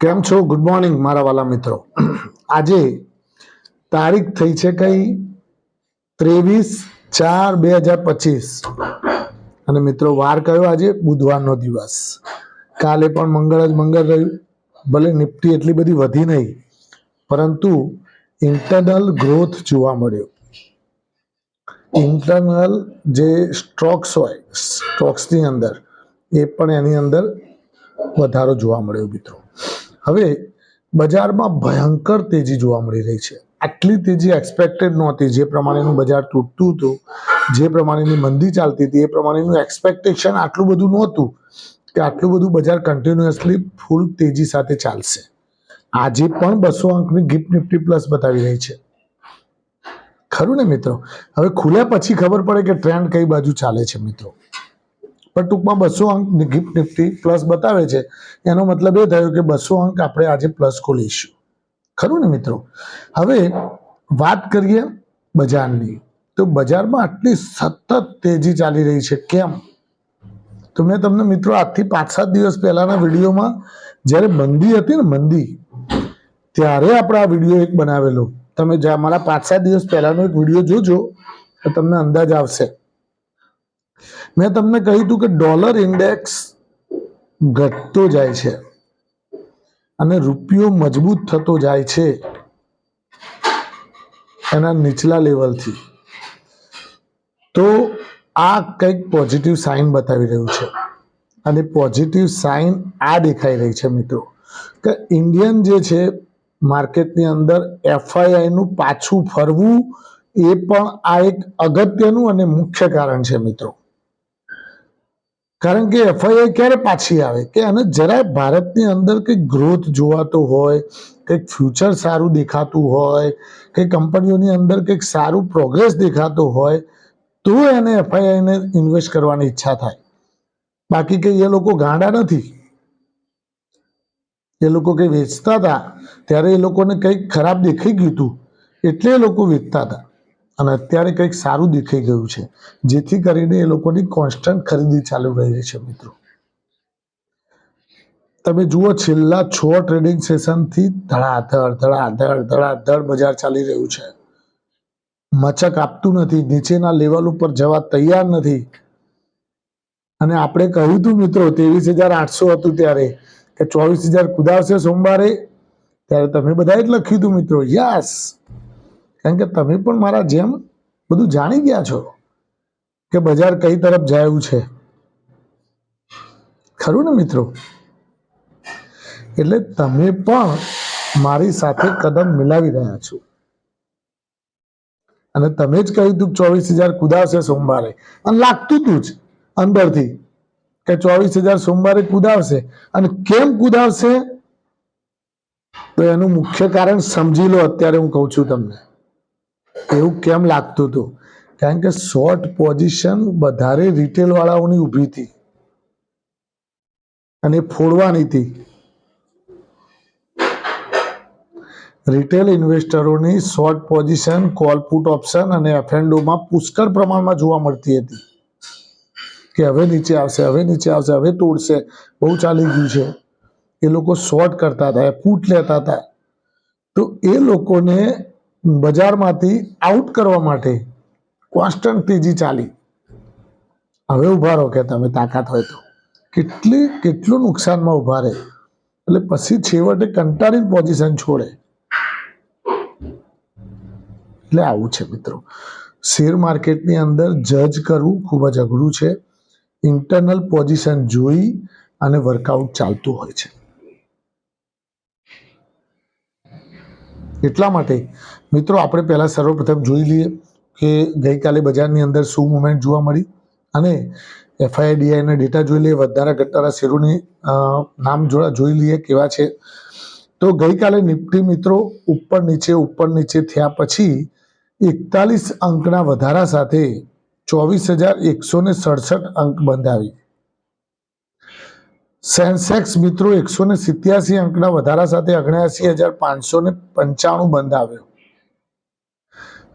કેમ છો? Good morning મારા વાલા મિત્રો. આજે તારીખ થઈ છે કઈ? ત્રેવીસ ચાર બે હજાર પચીસ. અને મિત્રો, વાર કયો આજે? બુધવારનો દિવસ. કાલે પણ મંગળ જ મંગળ રહ્યું. ભલે નિફ્ટી એટલી બધી વધી નહીં, પરંતુ ઇન્ટરનલ ગ્રોથ જોવા મળ્યો. ઇન્ટરનલ જે સ્ટ્રોક્સ હોય સ્ટ્રોક્સની અંદર, એ પણ એની અંદર વધારો જોવા મળ્યો મિત્રો. હવે બજારમાં ભયંકર તેજી જોવા મળી રહી છે. આટલી તેજી એક્સપેક્ટેડ નહોતી. જે પ્રમાણેનું બજાર તૂટતું હતું, જે પ્રમાણેની મંદી ચાલતી હતી, એ પ્રમાણેનું એક્સપેક્ટેશન આટલું બધું નહોતું કે આટલું બધું બજાર કન્ટિન્યુઅસલી ફૂલ તેજી સાથે ચાલશે. આજે પણ બસો અંકની ગિફ્ટ નિફ્ટી પ્લસ બતાવી રહી છે. ખરું ને મિત્રો? હવે ખુલ્યા પછી ખબર પડે કે ટ્રેન્ડ કઈ બાજુ ચાલે છે મિત્રો. પણ ટૂંકમાં બસો અંક ગિફ્ટ નિફ્ટી પ્લસ બતાવે છે. એનો મતલબ એ થયો કે બસો અંક આપણે આજે પ્લસ ખોલીશું. ખરું ને મિત્રો? હવે વાત કરીએ બજારની. તો બજારમાં આટલી સતત તેજી ચાલી રહી છે. કેમ? તો મેં તમને મિત્રો આજથી પાંચ સાત દિવસ પહેલાના વિડીયોમાં જ્યારે મંદી હતી ને મંદી, ત્યારે આપણે આ વીડિયો એક બનાવેલો. તમે મારા પાંચ સાત દિવસ પહેલાનો એક વીડિયો જોજો તમને અંદાજ આવશે. મેં તમને કહ્યું હતું કે ડોલર ઇન્ડેક્સ ઘટતો જાય છે અને રૂપિયો મજબૂત થતો જાય છે એના નીચલા લેવલથી. તો આ કંઈક પોઝિટિવ સાઇન બતાવી રહ્યું છે. અને પોઝિટિવ સાઇન આ દેખાઈ રહી છે મિત્રો, કે ઇન્ડિયન જે છે માર્કેટની અંદર એફઆઈઆઈનું પાછું ફરવું એ પણ આ એક અગત્યનું અને મુખ્ય કારણ છે મિત્રો. કારણ કે એફઆઈઆઈ ક્યારે પાછી આવે? કે અને જરાય ભારતની અંદર કંઈક ગ્રોથ જોવાતો હોય, કંઈક ફ્યુચર સારું દેખાતું હોય કે કંપનીઓની અંદર કંઈક સારું પ્રોગ્રેસ દેખાતો હોય, તો એને એફઆઈઆઈને ઇન્વેસ્ટ કરવાની ઈચ્છા થાય. બાકી કંઈ એ લોકો ગાંડા નથી. એ લોકો કંઈ વેચતા હતા, ત્યારે એ લોકોને કંઈક ખરાબ દેખાઈ ગયું હતું, એટલે એ લોકો વેચતા હતા. અને અત્યારે કંઈક સારું દેખાઈ ગયું છે. જેથી કરીને એ લોકોની કોન્સ્ટન્ટ ખરીદી ચાલુ રહી છે મિત્રો. તમે જુઓ છેલ્લા છ ટ્રેડિંગ સેશનથી ધડાધડ ધડાધડ ધડાધડ બજાર ચાલી રહ્યું છે. મચક આપતું નથી, નીચેના લેવલ ઉપર જવા તૈયાર નથી. અને આપણે કહ્યું હતું મિત્રો, ત્રેવીસ હજાર આઠસો હતું ત્યારે, કે ચોવીસ હજાર કુદાવશે સોમવારે, ત્યારે તમે બધાએ જ લખ્યું હતું મિત્રો યસ કારણ કે તમે પણ મારા જેમ બધું જાણી ગયા છો કે બજાર કઈ તરફ જાયું છે. ખરું ને મિત્રો? એટલે તમે પણ મારી સાથે કદમ મિલાવી રહ્યા છો. અને તમે જ કહ્યું હતું ચોવીસ હજાર કુદાવશે સોમવારે. અને લાગતું હતું જ અંદરથી કે ચોવીસ હજાર સોમવારે કુદાવશે. અને કેમ કુદાવશે? તો એનું મુખ્ય કારણ સમજી લો અત્યારે હું કહું છું તમને. એવું કેમ લાગતું હતું? કારણ કે શોર્ટ પોઝિશન વધારે રિટેલ વાળાઓની ઊભી હતી. અને ફોડવાની હતી. Retail ઇન્વેસ્ટરોની short position call put option અને એફએનડોમાં પુષ્કળ પ્રમાણમાં જોવા મળતી હતી. કે હવે નીચે આવશે, હવે નીચે આવશે, હવે તોડશે, બહુ ચાલી ગયું છે. એ લોકો શોર્ટ કરતા હતા પુટ લેતા હતા. તો એ લોકોને બજારમાંથી આઉટ કરવા માટે કોન્સ્ટન્ટ તેજી ચાલી. હવે ઊભા રહો કે તમે તાકાત હોય તો. કેટલી, કેટલું નુકસાનમાં ઊભા રહે. એટલે પછી છેવટે કંટાળી પોઝિશન છોડે. એટલે આવું છે મિત્રો. શેર માર્કેટની અંદર જજ કરવું ખૂબ જ અઘરું છે. ઇન્ટરનલ પોઝિશન જોઈ અને વર્કઆઉટ ચાલતું હોય છે. એટલા માટે. મિત્રો, આપણે પહેલાં સર્વપ્રથમ જોઈ લઈએ કે ગઈકાલે બજારની અંદર શું મુવમેન્ટ જોવા મળી અને એફઆઈડીઆઈના ડેટા જોઈ લઈએ. વધારા ઘટાડા શેરોની નામ જોડા જોઈ લઈએ કેવા છે. તો ગઈકાલે નિફ્ટી મિત્રો ઉપર નીચે ઉપર નીચે થયા પછી એકતાલીસ અંકના વધારા સાથે ચોવીસ હજાર એકસો ને સડસઠ અંક બંધાવી. સેન્સેક્સ મિત્રો એકસો ને સિત્યાસી અંકના વધારા સાથે અગણ્યાસી હજાર પાંચસો ને પંચાણું બંધ આવ્યો.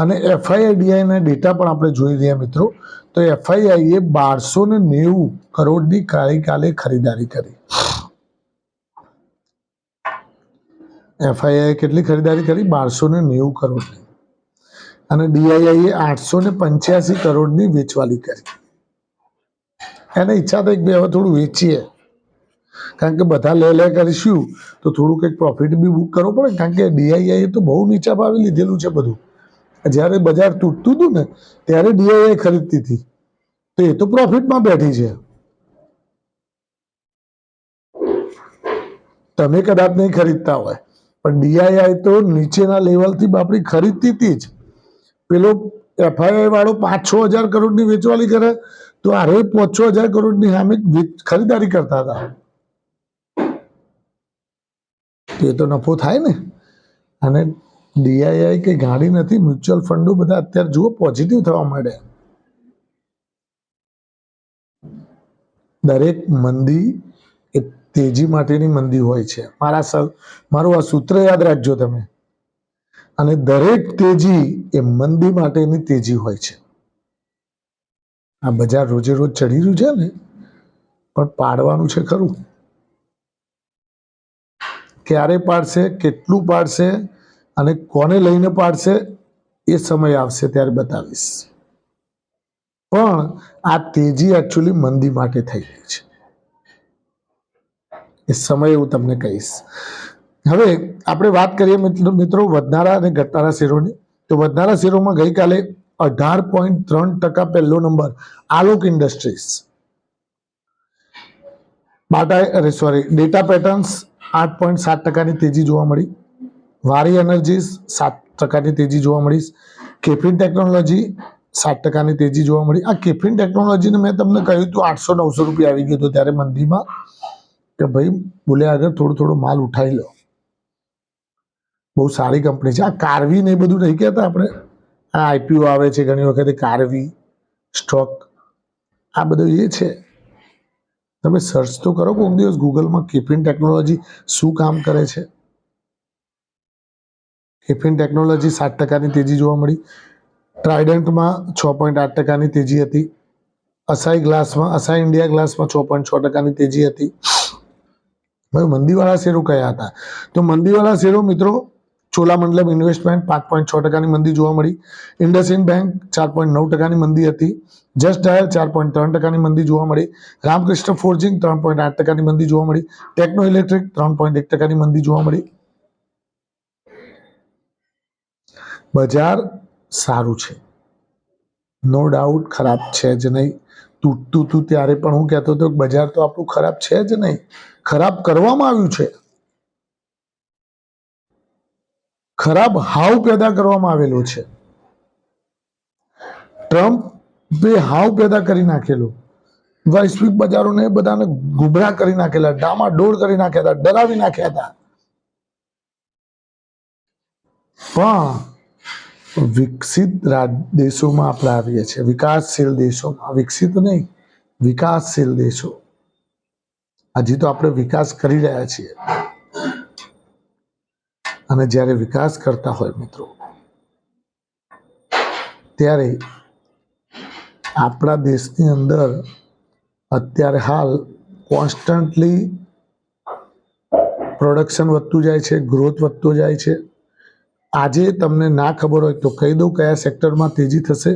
અને એફઆઈઆઈડીઆઈના ડેટા પણ આપણે જોઈ રહ્યા મિત્રો. તો એફઆઈઆઈએ બારસો ને નેવું કરોડની ગઈકાલે ખરીદારી કરી. એફઆઈઆઈ કેટલી ખરીદારી કરી? બારસો ને નેવું કરોડની. અને ડીઆઈઆઈએ આઠસો ને પંચ્યાસી કરોડની વેચવાલી કરી. એને ઈચ્છા થઈ કે હવે થોડું વેચીએ. કારણ કે બધા લે લે કરીશું તો થોડુંક એક પ્રોફિટ બી બુક કરવો પડે. કારણ કે ડીઆઈઆઈએ તો બહુ નીચા ભાવે લીધેલું છે બધું. જ્યારે બજાર તૂટતું હતું ને, ત્યારે ડીઆઈઆઈ ખરીદતી હતી. તો એ તો પ્રોફિટમાં બેઠી છે. તમે કદાચ નહીં ખરીદતા હોય, પણ ડીઆઈઆઈ તો નીચેના લેવલથી બાપડી ખરીદતી હતી જ. પેલો એફઆઈઆઈ વાળો પાંચ છ હજાર કરોડની વેચવાલી કરે, તો આરે પાંચ છ હજાર કરોડની સામે ખરીદારી કરતા હતા. એ તો નફો થાય ને. અને ડીઆઈઆઈ કે ગાડી નથી, મ્યુચ્યુઅલ ફંડો બધા અત્યારે જુઓ પોઝિટિવ થવા માંડ્યા દરેક મંદી એ તેજી માટેની મંદી હોય છે. મારા મારું આ સૂત્ર યાદ રાખજો તમે. અને દરેક તેજી એ મંદી માટેની તેજી હોય છે. આ બજાર રોજે રોજ ચડી રહ્યું છે ને, પણ પાડવાનું છે ખરું. ક્યારે પાડશે, કેટલું પાડશે અને કોને લઈને પાડશે એ સમય આવશે ત્યારે બતાવીશ. પણ આ તેજી એકચ્યુઅલી મંદી માટે થઈ ગઈ છે. એ સમય હું તમને કહીશ. હવે આપણે વાત કરીએ મિત્રો વધનારા અને ઘટનારા શેરોની. તો વધનારા શેરોમાં ગઈકાલે અઢાર પોઈન્ટ ત્રણ ટકા પહેલો number Alok industries. Bata sorry data patterns આઠ પોઈન્ટ સાત ટકાની તેજી જોવા મળી. વારી એનર્જીસ સાત ટકાની તેજી જોવા મળી. કેફિન ટેકનોલોજી સાત ટકાની તેજી જોવા મળી. આ કેફિન ટેકનોલોજીને મેં તમને કહ્યું હતું આઠસો નવસો રૂપિયા આવી ગયો હતો ત્યારે મંદીમાં કે ભાઈ, બોલે આગળ થોડો થોડો માલ ઉઠાવી લો. બહુ સારી કંપની છે. આ કાર્વી ને એ બધું નહીં કહેતા આપણે. આ આઈપીઓ આવે છે ઘણી વખતે, કારવી, સ્ટોક, આ બધું એ છે. તમે સર્ચ તો કરો કોઈક દિવસ ગૂગલમાં કેફિન ટેકનોલોજી શું કામ કરે છે? કેફિન ટેકનોલોજી સાત ટકાની તેજી જોવા મળી. ટ્રાઇડન્ટમાં છ પોઈન્ટ આઠ ટકાની તેજી હતી. અસાઈ ગ્લાસમાં, અસાઈ ઇન્ડિયા ગ્લાસમાં છ પોઈન્ટ છ ટકાની તેજી હતી. હવે મંદીવાળા શેરો કયા હતા? તો મંદીવાળા શેરો મિત્રો ચોલામંડલમ ઇન્વેસ્ટમેન્ટ પાંચ પોઈન્ટ છ ટકાની મંદી જોવા મળી. ઇન્ડસઇન્ડ બેંક ચાર પોઈન્ટ નવ ટકાની મંદી હતી. જસ્ટ ડાયલ ચાર પોઈન્ટ ત્રણ ટકાની મંદી જોવા મળી. રામકૃષ્ણ ફોર્જિંગ ત્રણ પોઈન્ટ આઠ ટકાની મંદી જોવા મળી. ટેકનો ઇલેક્ટ્રિક ત્રણ પોઈન્ટ એક ટકાની મંદી જોવા મળી. બજાર સારું છે. નો ડાઉટ ખરાબ છે જ નહીં. તૂટતું હતું ત્યારે પણ હું કહેતો હતો બજાર તો આપણું ખરાબ છે જ નહીં. ખરાબ કરવામાં આવ્યું છે. ખરાબ હાવ પેદા કરવામાં આવેલો છે. ટ્રમ્પે હાવ પેદા કરી નાખેલો. વૈશ્વિક બજારોને બધાને ગુમરાહ કરી નાખેલા, ડામાડોળ કરી નાખ્યા હતા, ડરાવી નાખ્યા હતા. પણ વિકસિત દેશોમાં આપણે આવીએ છીએ. વિકાસશીલ દેશોમાં. વિકસિત નહીં, વિકાસશીલ દેશો. હજી તો આપણે વિકાસ કરી રહ્યા છીએ. અને જ્યારે વિકાસ કરતા હોય મિત્રો, ત્યારે આપણા દેશની અંદર અત્યારે હાલ કોન્સ્ટન્ટલી પ્રોડક્શન વધતું જાય છે ગ્રોથ વધતો જાય છે. આજે તમને ના ખબર હોય તો કહી દઉં કયા સેક્ટરમાં તેજી થશે.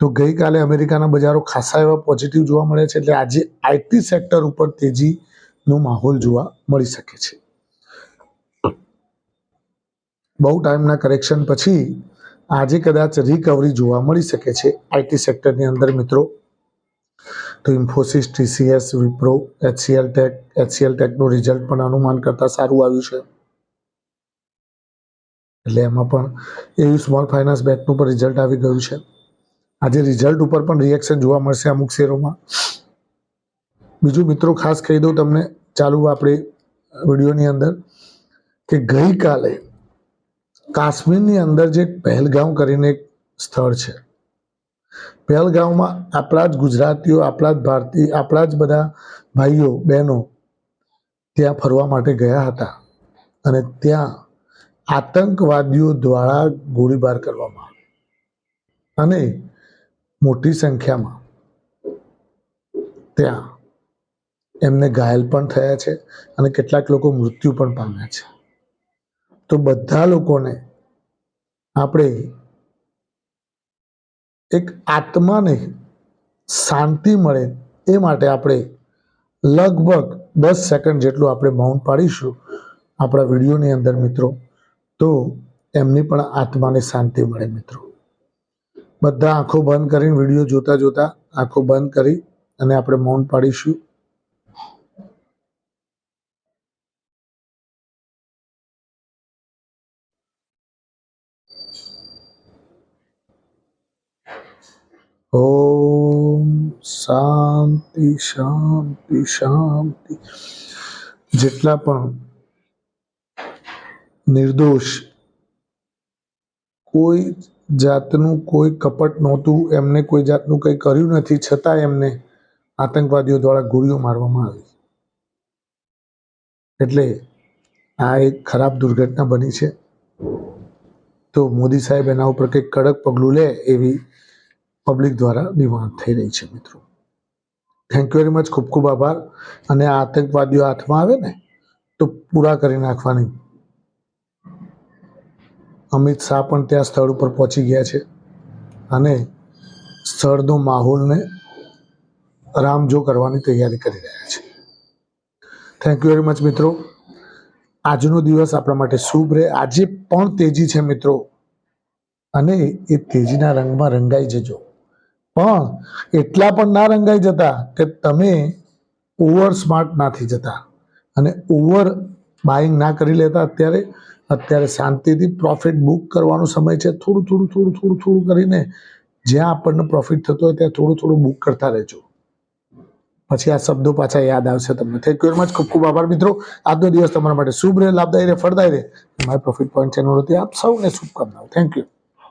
તો ગઈકાલે અમેરિકાના બજારો ખાસા એવા પોઝિટિવ જોવા મળે છે, એટલે આજે આઈટી સેક્ટર ઉપર તેજીનો માહોલ જોવા મળી શકે છે. બહુ ટાઈમના કરેક્શન પછી આજે કદાચ રિકવરી જોવા મળી શકે છે આઈટી સેક્ટરની અંદર મિત્રો. તો Infosys TCS Wipro HCL tech HCL ટેકનું result પણ અનુમાન કરતાં સારું આવ્યું છે. એટલે એમાં પણ એવું સ્મોલ ફાઇનાન્સ બેંકનું પણ રિઝલ્ટ આવી ગયું છે. આજે રિઝલ્ટ ઉપર પણ રિએક્શન જોવા મળશે અમુક શેરોમાં. બીજું મિત્રો ખાસ કહી દઉં તમને, ચાલુ આપણે વિડીયોની અંદર, કે ગઈકાલે કાશ્મીરની અંદર જે પહેલગામ કરીને એક સ્થળ છે. પહેલગામમાં આપણા જ ગુજરાતીઓ, આપણા જ ભારતીય આપણા જ બધા ભાઈઓ, બહેનો ત્યાં ફરવા માટે ગયા હતા અને ત્યાં આતંકવાદીઓ દ્વારા ગોળીબાર કરવામાં અને મોટી સંખ્યામાં ત્યાં એમને ઘાયલ પણ થયા છે અને કેટલાક લોકો મૃત્યુ પણ પામ્યા છે. તો બધા લોકોને આપણે એક આત્માને શાંતિ મળે એ માટે આપણે લગભગ દસ સેકન્ડ જેટલું આપણે મૌન પાડીશું આપણા વિડીયોની અંદર મિત્રો. તો એમની પણ આત્માને શાંતિ મળે મિત્રો. બધા આંખો બંધ કરીને વીડિયો જોતા જોતા આંખો બંધ કરી અને આપણે મૌન પાડીશું. ઓમ શાંતિ શાંતિ શાંતિ. જેટલા પણ નિર્દોષ કોઈ જાતનું કોઈ કપટ નહોતું, એમને કોઈ જાતનું કંઈ કર્યું નથી, છતાં એમને આતંકવાદીઓ દ્વારા ગોળીઓ મારવામાં આવી. એટલે આ એક ખરાબ દુર્ઘટના બની છે. તો મોદી સાહેબ એના ઉપર કંઈક કડક પગલું લે એવી પબ્લિક દ્વારા ડિમાન્ડ થઈ રહી છે, મિત્રો. થેન્ક યુ વેરી મચ ખૂબ ખૂબ આભાર. અને આતંકવાદીઓ હાથમાં આવે ને, તો પૂરા કરી નાખવાની. અમિત શાહ પણ ત્યાં સ્થળ ઉપર પહોંચી ગયા છે. અને સ્થળનો માહોલને રામજો કરવાની તૈયારી કરી રહ્યા છે. થેન્ક યુ વેરી મચ મિત્રો. આજનો દિવસ આપણા માટે શુભ રહે. આજે પણ તેજી છે, મિત્રો. અને એ તેજીના રંગમાં રંગાઈ જજો. પણ એટલા પણ ના રંગાઈ જતા કે તમે ઓવર સ્માર્ટ ના થઈ જતા. અને ઓવર બાઇંગ ના કરી લેતા, અત્યારે અત્યારે શાંતિથી પ્રોફિટ બુક કરવાનો સમય છે. થોડું થોડું થોડું થોડું થોડું કરીને જ્યાં આપણને પ્રોફિટ થતો હોય ત્યાં થોડું થોડું બુક કરતા રહેજો. પછી આ શબ્દો પાછા યાદ આવશે તમને. થેન્ક યુ વેરી મચ ખૂબ ખૂબ આભાર મિત્રો. આજનો દિવસ તમારા માટે શુભ રહે, લાભદાયી રહે, ફળદાયી રહે. માય પ્રોફિટ પોઈન્ટ ચેનલ હતી આપ સૌને શુભકામનાઓ. Thank you